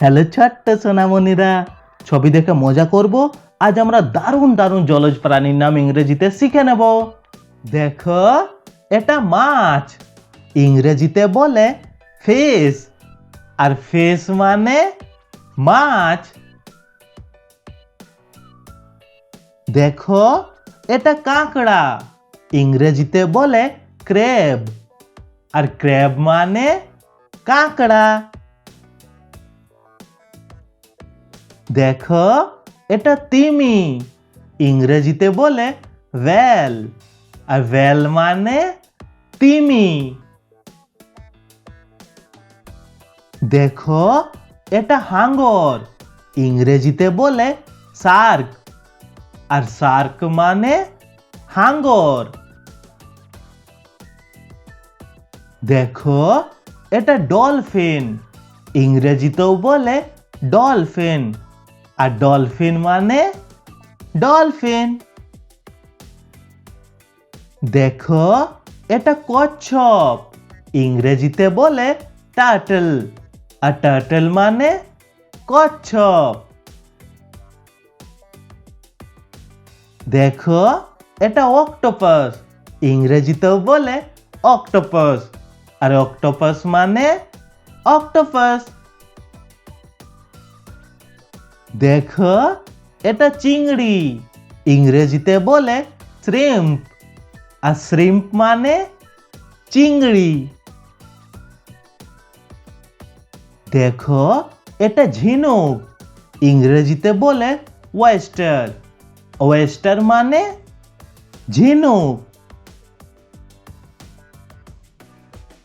Hello ছোট্ট সোনামণিরা। ছবি দেখে মজা করব? আজ আমরা দারুণ দারুণ জলজ প্রাণীর নাম ইংরেজিতে শিখে নেব। দেখো, এটা মাছ। ইংরেজিতে বলে ফেস আর ফেস মানে মাছ। দেখো, এটা কাঁকড়া। ইংরেজিতে বলে ক্রেব আর ক্রেব মানে কাঁকড়া। দেখো, এটা তিমি। ইংরেজিতে বলে ভ্যাল। আর ভ্যাল মানে তিমি। দেখো, এটা হাঙ্গর। ইংরেজিতে বলে শার্ক আর সার্ক মানে হাঙ্গর। দেখো, এটা ডলফিন। ইংরেজিতেও বলে ডলফিন। আর ডলফিন মানে ডলফিন দেখো, এটা কচ্ছপ। ইংরেজিতে বলে টার্টল আর টার্টল মানে কচ্ছপ। দেখো, এটা অক্টোপাস ইংরেজিতেও বলে অক্টোপাস আর অক্টোপাস মানে অক্টোপাস দেখো, এটা চিংড়ি। ইংরেজিতে বলে শ্রিম্প আর শ্রিম্প মানে চিংড়ি। দেখো, এটা ঝিনুক। ইংরেজিতে বলে ওয়েস্টার ওয়েস্টার মানে ঝিনুক।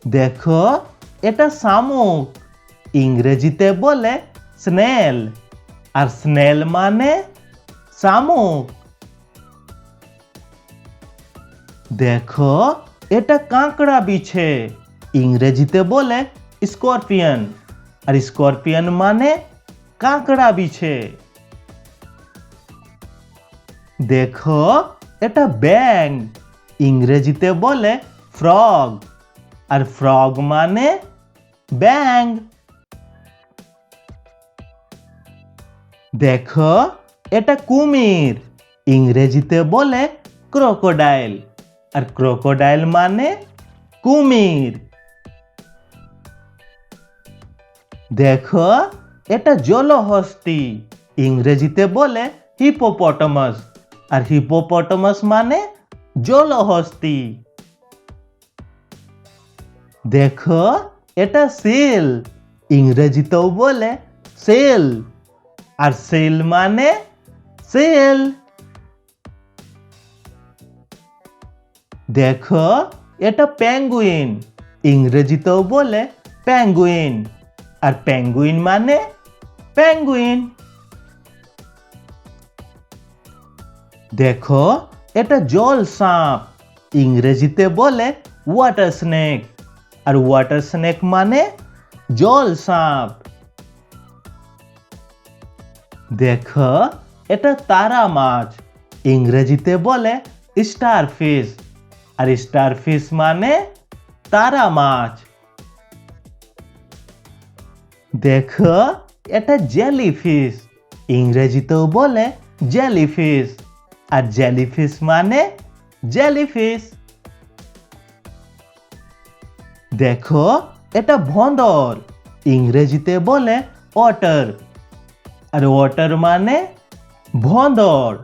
দেখো, এটা শামুক। ইংরেজিতে বলে স্নেল আর স্নেল মানে শামুক। দেখো, এটা কাঁকড়া বিছে। ইংরেজিতে বলে স্করপিয়ন। আর স্করপিয়ন মানে কাঁকড়া বিছে। দেখো, এটা ব্যাং ইংরেজিতে বলে ফ্রগ। আর ফ্রগ মানে ব্যাং দেখো, এটা কুমির। ইংরেজিতে বলে ক্রোকোডাইল। আর ক্রোকোডাইল মানে কুমির। দেখো, এটা জলহস্তি। ইংরেজিতে বলে হিপোপটামাস। আর হিপোপটামাস মানে জলহস্তি। দেখো, এটা সেল। ইংরেজিতেও বলে সেল। আর সেল মানে সেল। দেখো, এটা প্যাঙ্গুইন ইংরেজিতেও বলে প্যাঙ্গুইন আর প্যাঙ্গুইন মানে প্যাঙ্গুইন দেখো, এটা জল সাপ। ইংরেজিতে বলে ওয়াটার স্নেক আর ওয়াটার স্নেক মানে জল সাপ। দেখো, এটা তারা মাছ। ইংরেজিতে বলে স্টার ফিশ আর স্টার ফিশ মানে তারা মাছ। দেখো, এটা জেলিফিশ ইংরেজিতেও বলে জেলিফিশ আর জেলিফিশ মানে জেলিফিশ দেখো, এটা ভন্দর। ইংরেজিতে বলে ওয়াটার আর ওয়াটার মানে ভন্দর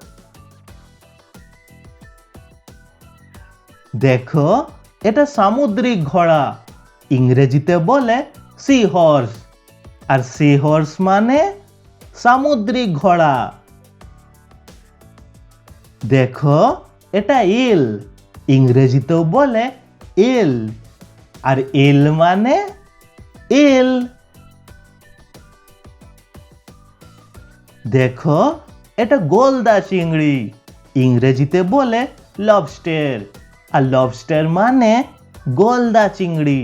দেখো, এটা সামুদ্রিক ঘোড়া। ইংরেজিতে বলে সি হর্স আর সি হর্স মানে সামুদ্রিক ঘোড়া। দেখো, এটা ইল। ইংরেজিতেও বলে ইল। আর ইল মানে ইল। দেখো এটা গোলদা চিংড়ি। ইংরেজিতে বলে লবস্টার আর লবস্টার মানে গোলদা চিংড়ি।